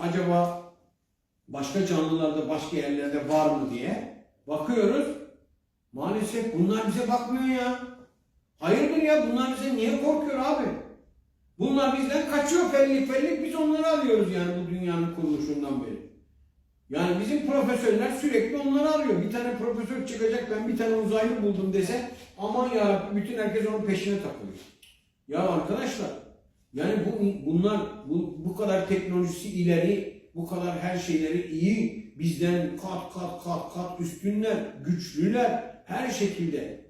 acaba başka canlılarda, başka yerlerde var mı diye bakıyoruz. Maalesef bunlar bize bakmıyor ya. Hayırdır ya bunlar bize niye korkuyor abi? Bunlar bizden kaçıyor fellik fellik biz onları arıyoruz yani bu dünyanın kuruluşundan beri. Yani bizim profesörler sürekli onları arıyor. Bir tane profesör çıkacak ben bir tane uzaylı buldum dese aman ya bütün herkes onun peşine takılıyor. Ya arkadaşlar yani bu bunlar bu, bu kadar teknolojisi ileri, bu kadar her şeyleri iyi, bizden kat kat kat kat üstünler, güçlüler her şekilde.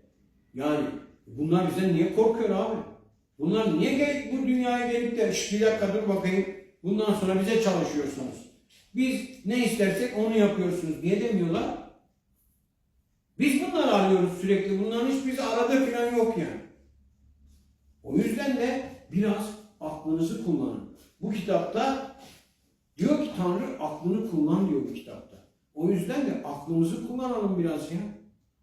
Yani bunlar bizden niye korkuyor abi? Bunlar niye gelip bu dünyaya gelip de "Şş, bir dakika dur bakayım bundan sonra bize çalışıyorsunuz. Biz ne istersek onu yapıyorsunuz diye demiyorlar. Biz bunları arıyoruz sürekli. Bunların hiçbirisi aradığı falan yok yani. O yüzden de biraz aklınızı kullanın. Bu kitapta diyor ki Tanrı aklını kullan diyor bu kitapta. O yüzden de aklımızı kullanalım biraz ya.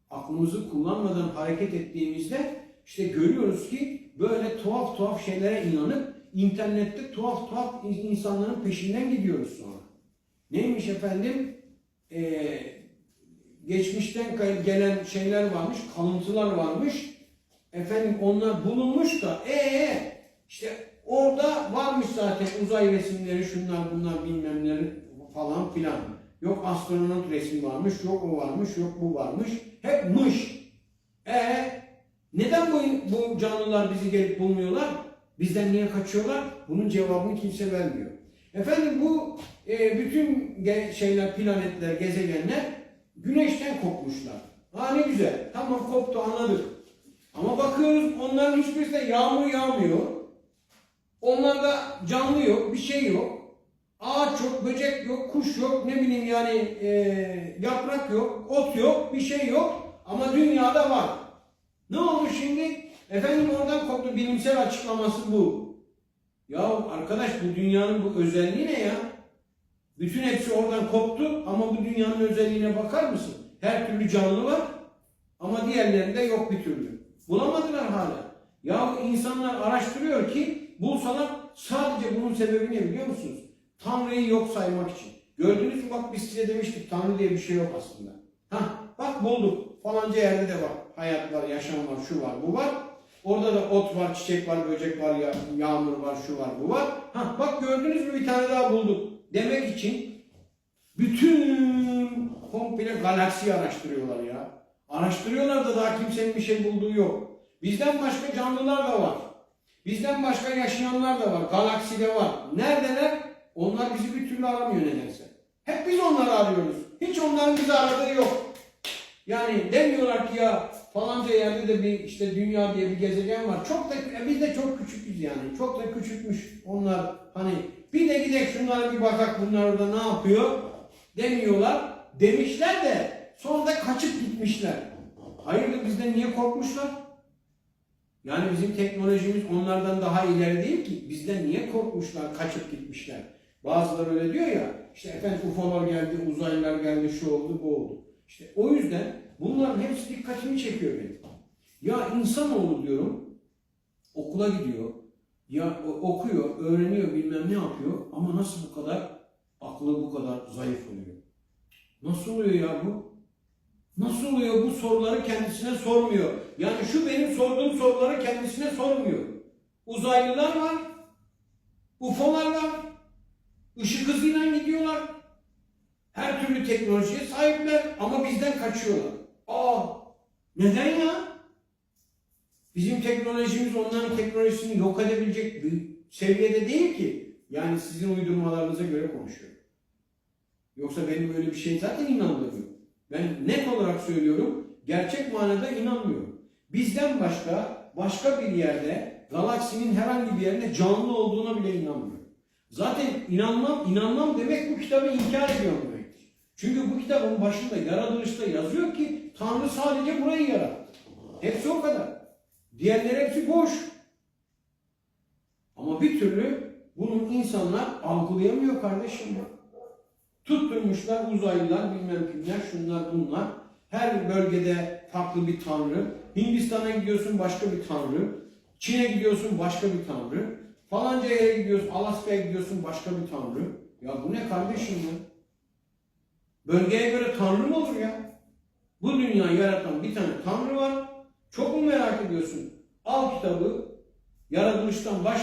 Aklımızı kullanmadan hareket ettiğimizde işte görüyoruz ki böyle tuhaf tuhaf şeylere inanıp internette tuhaf tuhaf insanların peşinden gidiyoruz sonra. Neymiş efendim? Ee, geçmişten gelen şeyler varmış, kalıntılar varmış. Efendim onlar bulunmuş da ee işte orada varmış zaten uzay resimleri şunlar bunlar bilmem neler falan filan. Yok astronot resmi varmış, yok o varmış, yok bu varmış. Hep mış. E neden bu, bu canlılar bizi gelip bulmuyorlar? Bizden niye kaçıyorlar? Bunun cevabını kimse vermiyor. Efendim bu e, bütün şeyler, planetler, gezegenler güneşten kopmuşlar. Ha ne güzel. Tamam koptu anladık. Ama bakıyoruz onların hiçbirisinde yağmur yağmıyor. Onlarda canlı yok, bir şey yok. Ağaç yok, böcek yok, kuş yok, ne bileyim yani e, yaprak yok, ot yok, bir şey yok. Ama dünyada var. Ne olmuş şimdi? Efendim oradan koptu bilimsel açıklaması bu. Ya arkadaş bu dünyanın bu özelliği ne ya? Bütün hepsi oradan koptu ama bu dünyanın özelliğine bakar mısın? Her türlü canlı var ama diğerlerinde yok bir türlü. Bulamadılar hala. Ya insanlar araştırıyor ki bulsalar sadece bunun sebebi ne biliyor musunuz? Tanrı'yı yok saymak için. Gördünüz mü bak biz size demiştik Tanrı diye bir şey yok aslında. Hah bak bulduk. Falanca yerde de var. Hayat var, yaşam var, şu var, bu var. Orada da ot var, çiçek var, böcek var, ya- yağmur var, şu var, bu var. Hah bak gördünüz mü bir tane daha bulduk. Demek için bütün komple galaksiyi araştırıyorlar ya. Araştırıyorlar da daha kimsenin bir şey bulduğu yok. Bizden başka canlılar da var. Bizden başka yaşayanlar da var. Galakside var. Neredeler? Onlar bizi bir türlü aramıyor nedense. Hep biz onları arıyoruz. Hiç onların bizi aradığı yok. Yani demiyorlar ki ya falanca yerde de bir işte dünya diye bir gezegen var. Çok da e, biz de çok küçüküz yani. Çok da küçükmüş onlar. Hani bir de gidek şunlara bir bakak bunlar orada ne yapıyor demiyorlar. Demişler de sonunda kaçıp gitmişler. Hayırdır bizden niye korkmuşlar? Yani bizim teknolojimiz onlardan daha ileri değil ki. Bizden niye korkmuşlar, kaçıp gitmişler? Bazıları öyle diyor ya, işte efendim UFO'lar geldi, uzaylılar geldi, şu oldu, bu oldu. İşte o yüzden bunların hepsi dikkatimi çekiyor benim. Ya insanoğlu diyorum, okula gidiyor, ya okuyor, öğreniyor, bilmem ne yapıyor ama nasıl bu kadar aklı bu kadar zayıf oluyor? Nasıl oluyor ya bu? Nasıl oluyor bu soruları kendisine sormuyor? Yani şu benim sorduğum soruları kendisine sormuyor. Uzaylılar var, UFO'lar var, ışık hızıyla gidiyorlar. Her türlü teknolojiye sahipler ama bizden kaçıyorlar. Aa, neden ya? Bizim teknolojimiz onların teknolojisini yok edebilecek bir seviyede değil ki. Yani sizin uydurmalarınıza göre konuşuyorum. Yoksa benim öyle bir şey zaten inanmıyorum. Ben net olarak söylüyorum, gerçek manada inanmıyorum. Bizden başka, başka bir yerde, galaksinin herhangi bir yerinde canlı olduğuna bile inanmıyorum. Zaten inanmam, inanmam demek bu kitabı inkar ediyorum demektir. Çünkü bu kitabın başında, yaratılışta yazıyor ki Tanrı sadece burayı yarattı. Hepsi o kadar. Diğerleri hepsi boş. Ama bir türlü bunu insanlar algılayamıyor kardeşim ya. Tutturmuşlar uzaylılar bilmem kimler şunlar bunlar. Her bölgede farklı bir tanrı. Hindistan'a gidiyorsun başka bir tanrı. Çin'e gidiyorsun başka bir tanrı. Falanca yere gidiyorsun Alaska'ya gidiyorsun başka bir tanrı. Ya Bu ne kardeşim ya? Bölgeye göre tanrı mı olur ya? Bu dünyayı yaratan bir tane tanrı var. Çok mu merak ediyorsun? Al kitabı. Yaratılıştan baş